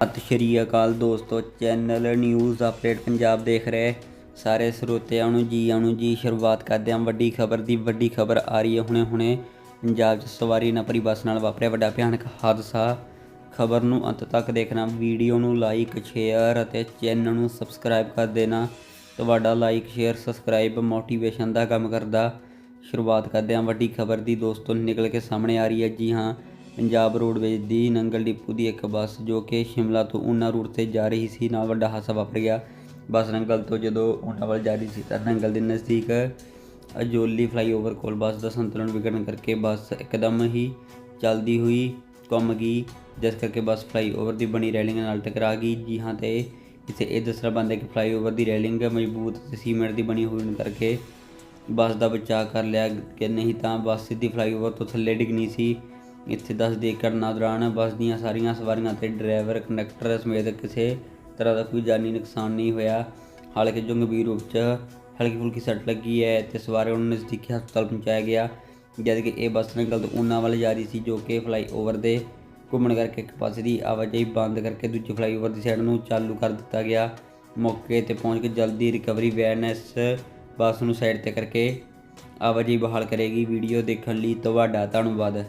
ਸਤਿ ਸ਼੍ਰੀ ਅਕਾਲ ਦੋਸਤੋ, channel news update Punjab ਦੇਖ ਰਹੇ ਸਾਰੇ ਸਰੋਤਿਆਂ ਨੂੰ ਜੀ ਆਣੂ ਜੀ, ਸ਼ੁਰੂਆਤ ਕਰਦੇ ਹਾਂ ਵੱਡੀ ਖਬਰ ਦੀ। ਵੱਡੀ ਖਬਰ ਆ ਰਹੀ ਹੈ ਹੁਣੇ ਹੁਣੇ, ਪੰਜਾਬ 'ਚ ਸਵਾਰੀ ਨਾ ਭਰੀ ਬੱਸ ਨਾਲ ਵਾਪਰਿਆ ਵੱਡਾ ਭਿਆਨਕ ਹਾਦਸਾ। ਖਬਰ ਨੂੰ ਅੰਤ ਤੱਕ ਦੇਖਣਾ, ਵੀਡੀਓ ਨੂੰ ਲਾਈਕ ਸ਼ੇਅਰ ਅਤੇ ਚੈਨਲ ਨੂੰ ਸਬਸਕ੍ਰਾਈਬ ਕਰ ਦੇਣਾ। ਤੁਹਾਡਾ ਲਾਈਕ ਸ਼ੇਅਰ ਸਬਸਕ੍ਰਾਈਬ ਮੋਟੀਵੇਸ਼ਨ ਦਾ ਕੰਮ ਕਰਦਾ। ਸ਼ੁਰੂਆਤ ਕਰਦੇ ਹਾਂ ਵੱਡੀ ਖਬਰ ਦੀ। ਦੋਸਤੋ, ਨਿਕਲ ਕੇ ਸਾਹਮਣੇ ਆ ਰਹੀ ਹੈ ਜੀ ਹਾਂ ਪੰਜਾਬ ਰੋਡਵੇਜ਼ ਦੀ ਨੰਗਲ ਡਿਪੂ ਦੀ ਇੱਕ ਬੱਸ ਜੋ ਕਿ ਸ਼ਿਮਲਾ ਤੋਂ ਊਨਾ ਰੂਟ ਤੇ ਜਾ ਰਹੀ ਸੀ, ਨਾਲ ਵੱਡਾ ਹਾਦਸਾ ਵਾਪਰ ਗਿਆ। ਬੱਸ ਨੰਗਲ ਤੋਂ ਜਦੋਂ ਊਨਾ ਵੱਲ ਜਾ ਰਹੀ ਸੀ ਤਾਂ ਨੰਗਲ ਦੇ ਨਜ਼ਦੀਕ ਅਜੋਲੀ ਫਲਾਈਓਵਰ ਕੋਲ ਬੱਸ ਦਾ ਸੰਤੁਲਨ ਵਿਗੜਨ ਕਰਕੇ ਬੱਸ ਇੱਕਦਮ ਹੀ ਚੱਲਦੀ ਹੋਈ ਘੁੰਮ ਗਈ, ਜਿਸ ਕਰਕੇ ਬੱਸ ਫਲਾਈਓਵਰ ਦੀ ਬਣੀ ਰੈਲਿੰਗ ਨਾਲ ਟਕਰਾ ਗਈ। ਜੀ ਹਾਂ, ਤੇ ਇੱਥੇ ਇਹ ਦੱਸਣਾ ਬਣਦਾ ਕਿ ਫਲਾਈਓਵਰ ਦੀ ਰੈਲਿੰਗ ਮਜ਼ਬੂਤ ਤੇ ਸੀਮੈਂਟ ਦੀ ਬਣੀ ਹੋਣ ਕਰਕੇ ਬੱਸ ਦਾ ਬਚਾਅ ਕਰ ਲਿਆ। ਕਿ ਨਹੀਂ ਤਾਂ ਬੱਸ ਸਿੱਧੀ ਫਲਾਈਓਵਰ ਤੋਂ ਥੱਲੇ ਡਿੱਗਣੀ ਸੀ। ਇੱਥੇ ਦੱਸ ਦੇ ਘਟਨਾ ਦੌਰਾਨ ਬੱਸ ਦੀਆਂ ਸਾਰੀਆਂ ਸਵਾਰੀਆਂ ਤੇ ਡਰਾਈਵਰ, ਕੰਡਕਟਰ ਸਮੇਤ ਕਿਸੇ ਤਰ੍ਹਾਂ ਦਾ ਕੋਈ ਜਾਨੀ ਨੁਕਸਾਨ ਨਹੀਂ ਹੋਇਆ। ਹਾਲਾਂਕਿ ਜੋ ਗੰਭੀਰ ਰੂਪ 'ਚ ਹਲਕੀ ਫੁਲਕੀ ਸੱਟ ਲੱਗੀ ਹੈ ਤੇ ਸਵਾਰੀਆਂ ਨੂੰ ਨਜ਼ਦੀਕੀ ਹਸਪਤਾਲ ਪਹੁੰਚਾਇਆ ਗਿਆ, ਜਦ ਕਿ ਇਹ ਬੱਸ ਨੰਗਲ ਤੋਂ ਊਨਾ ਵੱਲ ਜਾ ਰਹੀ ਸੀ ਜੋ ਕਿ ਫਲਾਈਓਵਰ ਦੇ ਘੁੰਮਣ ਕਰਕੇ ਇੱਕ ਪਾਸੇ ਦੀ ਆਵਾਜਾਈ ਬੰਦ ਕਰਕੇ ਦੂਜੇ ਫਲਾਈਓਵਰ ਦੀ ਸਾਈਡ ਨੂੰ ਚਾਲੂ ਕਰ ਦਿੱਤਾ ਗਿਆ। ਮੌਕੇ ਤੇ ਪਹੁੰਚ ਕੇ ਜਲਦੀ ਰਿਕਵਰੀ ਵੈਨ ਇਸ ਬੱਸ ਨੂੰ ਸਾਈਡ ਤੇ ਕਰਕੇ ਆਵਾਜਾਈ ਬਹਾਲ ਕਰੇਗੀ। ਵੀਡੀਓ ਦੇਖਣ ਲਈ ਤੁਹਾਡਾ ਧੰਨਵਾਦ।